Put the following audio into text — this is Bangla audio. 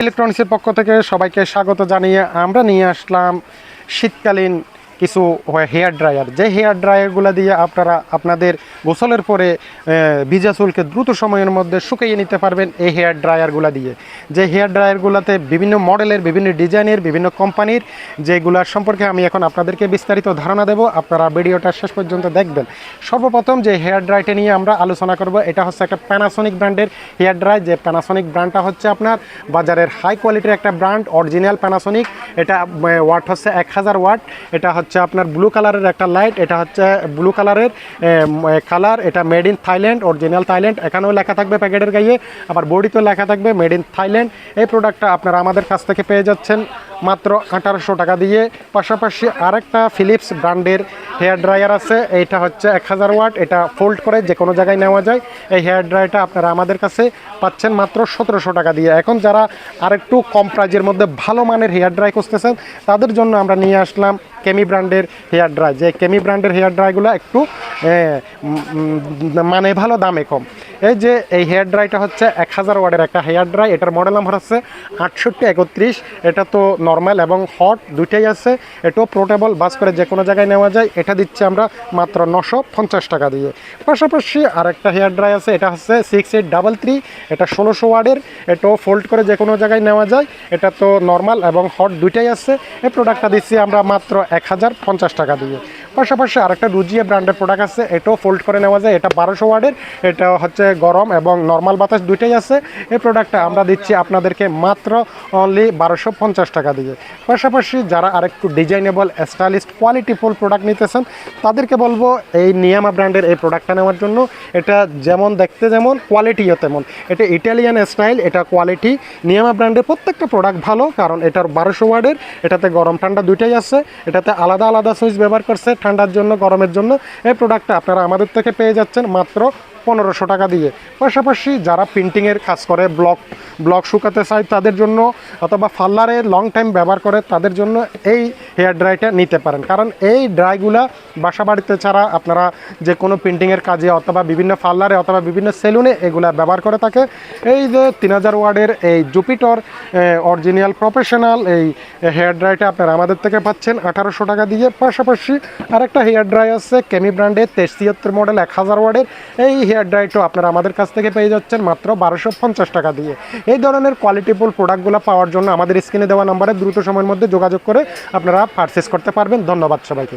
ইলেকট্রনিক্সের পক্ষ থেকে সবাইকে স্বাগত জানিয়ে আমরা নিয়ে আসলাম শীতকালীন কিছু হেয়ার ড্রায়ার যে হেয়ার ড্রায়ারগুলো দিয়ে আপনারা আপনাদের গোসলের পরে ভিজা চুলকে দ্রুত সময়ের মধ্যে শুকিয়ে নিতে পারবেন এই হেয়ার ড্রায়ারগুলো দিয়ে। যে হেয়ার ড্রায়ারগুলোতে বিভিন্ন মডেলের, বিভিন্ন ডিজাইনের, বিভিন্ন কোম্পানির যেগুলার সম্পর্কে আমি এখন আপনাদেরকে বিস্তারিত ধারণা দেব, আপনারা ভিডিওটা শেষ পর্যন্ত দেখবেন। সর্বপ্রথম যে হেয়ার ড্রাইটা নিয়ে আমরা আলোচনা করব, এটা হচ্ছে একটা প্যানাসনিক ব্র্যান্ডের হেয়ার ড্রাই যে প্যানাসনিক ব্র্যান্ডটা হচ্ছে আপনার বাজারের হাই কোয়ালিটির একটা ব্র্যান্ড অরিজিনাল প্যানাসনিক এটা ওয়াট হচ্ছে এক হাজার ওয়াট এটা হচ্ছে আপনার ব্লু কালারের একটা লাইট এটা হচ্ছে ব্লু কালারের কালার এটা made in Thailand original Thailand এখানেও লেখা থাকবে প্যাকেটের গায়ে, আবার বডিতেও লেখা থাকবে মেড ইন থাইল্যান্ড এই প্রোডাক্টটা আপনারা আমাদের কাছ থেকে পেয়ে যাচ্ছেন। মাত্র আঠারোশো টাকা দিয়ে। পাশাপাশি আরেকটা ফিলিপস ব্র্যান্ডের হেয়ার ড্রায়ার আছে। এইটা হচ্ছে এক হাজার ওয়াট। এটা ফোল্ড করে যে কোনো জায়গায় নেওয়া যায়। এই হেয়ার ড্রায়ারটা আপনারা আমাদের কাছে পাচ্ছেন মাত্র সতেরোশো টাকা দিয়ে। এখন যারা আরেকটু কম প্রাইজের মধ্যে ভালো মানের হেয়ার ড্রাই খুঁজতেছেন, তাদের জন্য আমরা নিয়ে আসলাম কেমি ব্র্যান্ডের হেয়ার ড্রাই যে কেমি ব্র্যান্ডের হেয়ার ড্রাইগুলো একটু মানে ভালো দামে কম। এই যে এই হেয়ার ড্রাইটা হচ্ছে এক হাজার ওয়ার্ডের একটা হেয়ার ড্রাই এটার মডেল নাম্বার হচ্ছে আটষট্টি একত্রিশ। এটা তো নর্মাল এবং হট দুইটাই আছে। এটাও পোর্টেবল বাস করে যে কোনো জায়গায় নেওয়া যায়। এটা দিচ্ছে আমরা মাত্র নশো পঞ্চাশ টাকা দিয়ে। পাশাপাশি আরেকটা হেয়ার ড্রাই আছে, এটা হচ্ছে সিক্স এইট ডাবল থ্রি এটা ষোলোশো ওয়ার্ডের। এটাও ফোল্ড করে যে কোনো জায়গায় নেওয়া যায়। এটা তো নর্মাল এবং হট দুইটাই আছে। এই প্রোডাক্টটা দিচ্ছি আমরা মাত্র এক হাজার পঞ্চাশ টাকা দিয়ে। পাশাপাশি আরেকটা রুজিয়া ব্র্যান্ডের প্রোডাক্ট আছে, এটাও ফোল্ড করে নেওয়া যায়। এটা বারোশো ওয়ার্ডের এটা হচ্ছে গরম এবং নর্মাল বাতাস দুইটাই আছে। এই প্রোডাক্টটা আমরা দিচ্ছি আপনাদেরকে মাত্র অনলি বারোশো পঞ্চাশ টাকা দিয়ে। পাশাপাশি যারা আরেকটু ডিজাইনেবল স্টাইলিস্ট কোয়ালিটিফুল প্রোডাক্ট নিতেছেন, তাদেরকে বলব এই নিয়ামা ব্র্যান্ডের এই প্রোডাক্টটা নেওয়ার জন্য। এটা যেমন দেখতে যেমন কোয়ালিটিও তেমন। এটা ইটালিয়ান স্টাইল এটা কোয়ালিটি নিয়ামা ব্র্যান্ডের প্রত্যেকটা প্রোডাক্ট ভালো, কারণ এটার বারোশো ওয়ার্ডের এটাতে গরম ঠান্ডা দুইটাই আছে, এটাতে আলাদা আলাদা সুইচ ব্যবহার করছে ঠান্ডার জন্য, গরমের জন্য এই প্রোডাক্টটা আপনারা আমাদের থেকে পেয়ে যাচ্ছেন মাত্র পনেরোশো টাকা দিয়ে। পাশাপাশি যারা প্রিন্টিংয়ের কাজ করে ব্লক ব্লক শুকাতে চায়, তাদের জন্য অথবা ফার্লারে লং টাইম ব্যবহার করে, তাদের জন্য এই হেয়ার ড্রাইটা নিতে পারেন। কারণ এই ড্রাইগুলা বাসা বাড়িতে ছাড়া আপনারা যে কোনো প্রিন্টিংয়ের কাজে অথবা বিভিন্ন ফার্লারে অথবা বিভিন্ন সেলুনে এগুলা ব্যবহার করে থাকে। এই যে তিন হাজার ওয়ার্ডের এই জুপিটর অরিজিনাল প্রফেশনাল এই হেয়ার ড্রাইটা আপনারা আমাদের থেকে পাচ্ছেন আঠারোশো টাকা দিয়ে। পাশাপাশি আরেকটা হেয়ার ড্রাই আছে কেমি ব্র্যান্ডের তেইশ মডেল এক হাজার ওয়ার্ডের। এই হেয়ার ড্রাইটা আপনারা আমাদের কাছ থেকে পেয়ে যাচ্ছেন মাত্র বারোশো পঞ্চাশ টাকা দিয়ে। এই ধরনের কোয়ালিটিফুল প্রোডাক্টগুলো পাওয়ার জন্য আমাদের স্ক্রিনে দেওয়া নাম্বারে দ্রুত সময়ের মধ্যে যোগাযোগ করে আপনারা পারচেস করতে পারবেন। ধন্যবাদ সবাইকে।